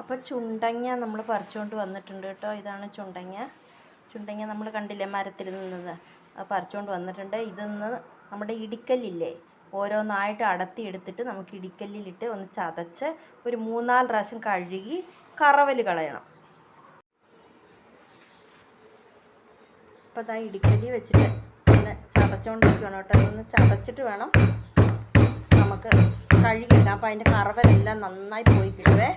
അപ്പോൾ ചുണ്ടങ്ങ നമ്മൾ പറിച്ചുകൊണ്ട് വന്നിട്ടുണ്ട് കേട്ടോ. ഇതാണ് ചുണ്ടങ്ങ. ചുണ്ടങ്ങ നമ്മൾ കണ്ടില്ലേ മരത്തിൽ നിന്നത്? പറിച്ചുകൊണ്ട് വന്നിട്ടുണ്ട്. ഇതിന്ന് നമ്മുടെ ഇടിക്കല്ലില്ലേ? ഓരോന്നായിട്ട് അടത്തി എടുത്തിട്ട് നമുക്ക് ഇടിക്കല്ലിലിട്ട് ഒന്ന് ചതച്ച് ഒരു മൂന്നാൽ പ്രാവശ്യം കഴുകി കറവൽ കളയണം. അപ്പോൾ അതാ ഇടിക്കല്ലി വെച്ചിട്ട് ഒന്ന് ചതച്ചുകൊണ്ടിരിക്കുകയാണ് കേട്ടോ. ഒന്ന് ചതച്ചിട്ട് വേണം നമുക്ക് കഴുകിയിടാം അപ്പോൾ അതിന്റെ കറവലെല്ലാം നന്നായി പോയി കിട്ടുവേ.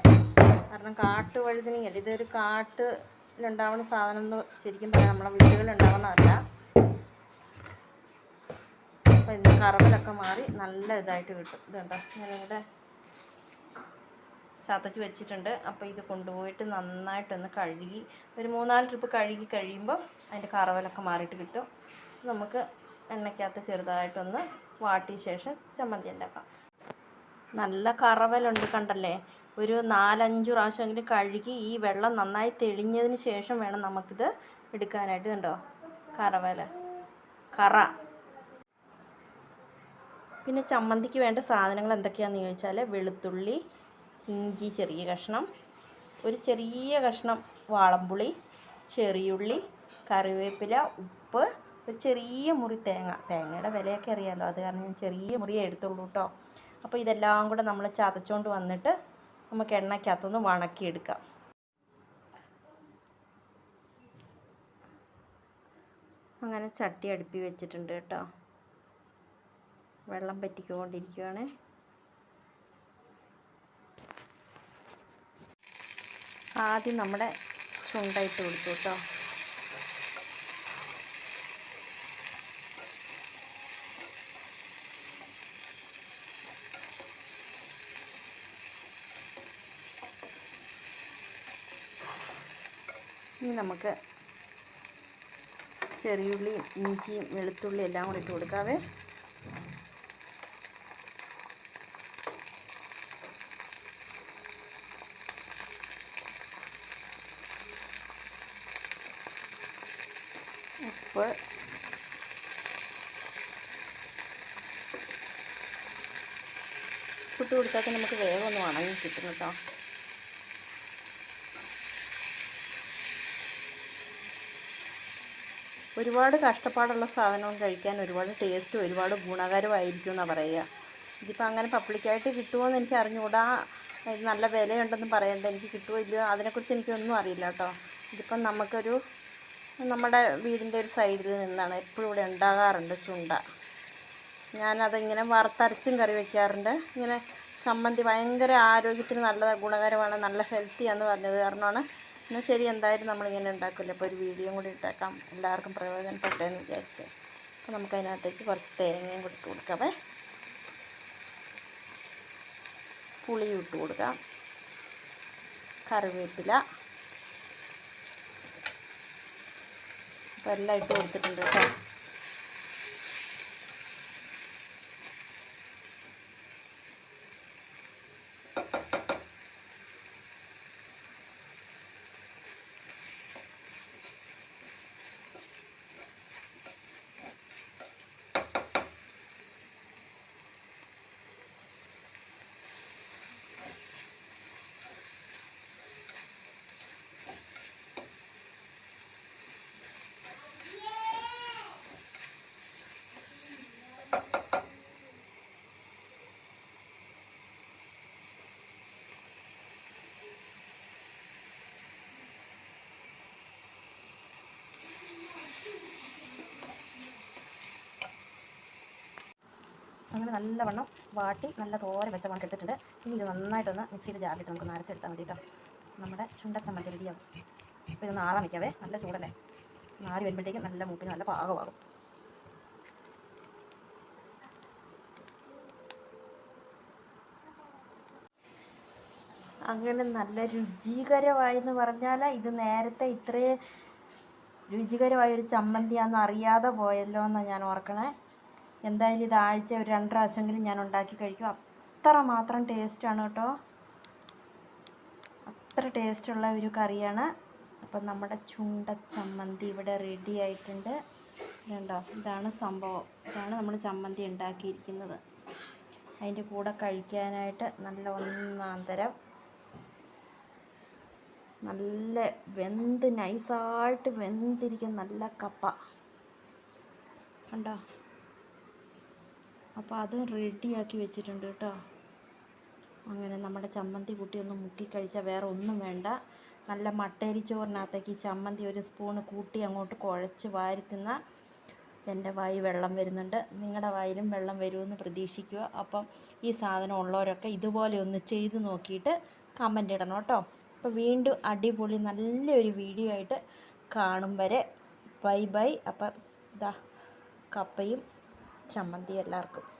കാരണം കാട്ടുവഴുതനങ്ങല്ല ഇതൊരു കാട്ടിലുണ്ടാവുന്ന സാധനം എന്ന് ശരിക്കും പറയാം നമ്മളെ വീടുകളിലുണ്ടാവുന്നതല്ല. അപ്പോൾ ഇതിന്റെ കറവിലൊക്കെ മാറി നല്ല ഇതായിട്ട് കിട്ടും. ഇതുണ്ടോ ഞാനിവിടെ ചതച്ച് വെച്ചിട്ടുണ്ട്. അപ്പോൾ ഇത് കൊണ്ടുപോയിട്ട് നന്നായിട്ടൊന്ന് കഴുകി ഒരു മൂന്നാൽ ട്രിപ്പ് കഴുകി കഴിയുമ്പോൾ അതിന്റെ കറവലൊക്കെ മാറിയിട്ട് കിട്ടും. നമുക്ക് എണ്ണയ്ക്കകത്ത് ചെറുതായിട്ടൊന്ന് വാട്ടിയ ശേഷം ചമ്മന്തി ഉണ്ടാക്കാം. നല്ല കറവലുണ്ട് കണ്ടല്ലേ? ഒരു നാലഞ്ച് പ്രാവശ്യമെങ്കിലും കഴുകി ഈ വെള്ളം നന്നായി തെളിഞ്ഞതിന് ശേഷം വേണം നമുക്കിത് എടുക്കാനായിട്ട് കണ്ടോ? കറവല. കറ. പിന്നെ ചമ്മന്തിക്ക് വേണ്ട സാധനങ്ങൾ എന്തൊക്കെയാണെന്ന് ചോദിച്ചാൽ വെളുത്തുള്ളി ഇഞ്ചി ചെറിയ കഷ്ണം ഒരു ചെറിയ കഷ്ണം വാളംപുളി ചെറിയുള്ളി കറിവേപ്പില ഉപ്പ് ഒരു ചെറിയ മുറി തേങ്ങ. തേങ്ങയുടെ വിലയൊക്കെ അറിയാമല്ലോ അത് കാരണം ഞാൻ ചെറിയ മുറിയേ എടുത്തുള്ളൂ കേട്ടോ അപ്പോൾ ഇതെല്ലാം കൂടെ നമ്മൾ ചതച്ചുകൊണ്ട് വന്നിട്ട് നമുക്ക് എണ്ണയ്ക്കകത്തൊന്ന് വണക്കിയെടുക്കാം. അങ്ങനെ ചട്ടി അടുപ്പി വെച്ചിട്ടുണ്ട് കേട്ടോ. വെള്ളം പറ്റിക്കൊണ്ടിരിക്കുകയാണ് ആദ്യം നമ്മുടെ ചുണ്ടായിട്ട് കൊടുത്തു കേട്ടോ. ഇനി നമുക്ക് ചെറിയുള്ളിയും ഇഞ്ചിയും വെളുത്തുള്ളിയും എല്ലാം കൂടി ഇട്ട് കൊടുക്കാവേ. ഉപ്പ് ഉപ്പിട്ട് കൊടുത്താൽ നമുക്ക് വേഗം ഒന്ന് വണങ്ങി കിട്ടും കേട്ടോ. ഒരുപാട് കഷ്ടപ്പാടുള്ള സാധനവും കഴിക്കാൻ ഒരുപാട് ടേസ്റ്റ് ഒരുപാട് ഗുണകരമായിരിക്കും എന്നാണ് പറയുക. ഇതിപ്പോൾ അങ്ങനെ പബ്ലിക്കായിട്ട് കിട്ടുമോ എന്ന് എനിക്ക് അറിഞ്ഞുകൂടാ. നല്ല വിലയുണ്ടെന്ന് പറയണ്ട. എനിക്ക് കിട്ടുമോ ഇല്ലയോ അതിനെക്കുറിച്ച് എനിക്കൊന്നും അറിയില്ല കേട്ടോ. ഇതിപ്പം നമുക്കൊരു നമ്മുടെ വീടിന്റെ ഒരു സൈഡിൽ നിന്നാണ് എപ്പോഴും ഇവിടെ ഉണ്ടാകാറുണ്ട് ചുണ്ട. ഞാനതിങ്ങനെ വറുത്തരച്ചും കറി വയ്ക്കാറുണ്ട് ഇങ്ങനെ ചമ്മന്തി ഭയങ്കര ആരോഗ്യത്തിന് നല്ല ഗുണകരമാണ് നല്ല ഹെൽത്തിയാന്ന് പറഞ്ഞത് കാരണമാണ് എന്നാൽ ശരി എന്തായാലും നമ്മളിങ്ങനെ ഉണ്ടാക്കില്ല അപ്പോൾ ഒരു വീഡിയോ കൂടി ഇട്ടേക്കാം എല്ലാവർക്കും പ്രയോജനപ്പെട്ടെന്ന് വിചാരിച്ച്. അപ്പോൾ നമുക്കതിനകത്തേക്ക് കുറച്ച് തേങ്ങയും കൊടുത്ത് കൊടുക്കാമേ പുളി ഇട്ട് കൊടുക്കാം. കറിവേപ്പില. അപ്പോൾ എല്ലാം ഇട്ട് കൊടുത്തിട്ടുണ്ട് കേട്ടോ. അങ്ങനെ നല്ലവണ്ണം വാട്ടി നല്ല തോര വെച്ച കണക്ക് എടുത്തിട്ടുണ്ട്. ഇനി ഇത് നന്നായിട്ടൊന്ന് മിക്സിയിൽ ജാറിലിട്ട് നമുക്ക് നരച്ചെടുത്താൽ മതി കേട്ടോ. നമ്മുടെ ചുണ്ടച്ചമ്മന്തി റെഡിയാവും അപ്പോൾ ഇത് നാളെ വയ്ക്കാവേ. നല്ല ചൂടല്ലേ? നാല് വരുമ്പോഴത്തേക്കും നല്ല മൂപ്പിന് നല്ല പാകമാകും. അങ്ങനെ നല്ല രുചികരമായെന്ന് പറഞ്ഞാൽ ഇത് നേരത്തെ ഇത്രയും രുചികരമായ ഒരു ചമ്മന്തിയാണെന്ന് അറിയാതെ പോയല്ലോ എന്നാണ് ഞാൻ ഓർക്കണേ. എന്തായാലും ഇത് ആഴ്ച ഒരു രണ്ട് പ്രാവശ്യമെങ്കിലും ഞാൻ ഉണ്ടാക്കി കഴിക്കും. അത്ര മാത്രം ടേസ്റ്റാണ് കേട്ടോ. അത്ര ടേസ്റ്റുള്ള ഒരു കറിയാണ്. അപ്പം നമ്മുടെ ചുണ്ട ചമ്മന്തി ഇവിടെ റെഡി ആയിട്ടുണ്ട്. ഇതുണ്ടോ? ഇതാണ് സംഭവം. ഇതാണ് നമ്മൾ ചമ്മന്തി ഉണ്ടാക്കിയിരിക്കുന്നത്. അതിന്റെ കൂടെ കഴിക്കാനായിട്ട് നല്ല ഒന്നാന്തരം. നല്ല വെന്ത് നൈസായിട്ട് വെന്തിരിക്കുന്ന നല്ല കപ്പ. കണ്ടോ? അപ്പോൾ അതും റെഡിയാക്കി വെച്ചിട്ടുണ്ട് കേട്ടോ. അങ്ങനെ നമ്മുടെ ചമ്മന്തി കുട്ടി ഒന്ന് മുക്കി കഴിച്ചാൽ വേറെ ഒന്നും വേണ്ട. നല്ല മട്ടേരി ചോറിനകത്തേക്ക് ഈ ചമ്മന്തി ഒരു സ്പൂണ് കൂട്ടി അങ്ങോട്ട് കുഴച്ച് വാരി തിന്നാൽ എന്റെ വായി വെള്ളം വരുന്നുണ്ട്. നിങ്ങളുടെ വായിലും വെള്ളം വരുമെന്ന് പ്രതീക്ഷിക്കുക. അപ്പം ഈ സാധനം ഉള്ളവരൊക്കെ ഇതുപോലെ ഒന്ന് ചെയ്ത് നോക്കിയിട്ട് കമന്റ് ഇടണം കേട്ടോ. അപ്പോൾ വീണ്ടും അടിപൊളി നല്ലൊരു വീഡിയോ ആയിട്ട് കാണും വരെ. ബൈ ബൈ അപ്പം ഇതാ കപ്പയും ചമ്മന്തി എല്ലാവർക്കും.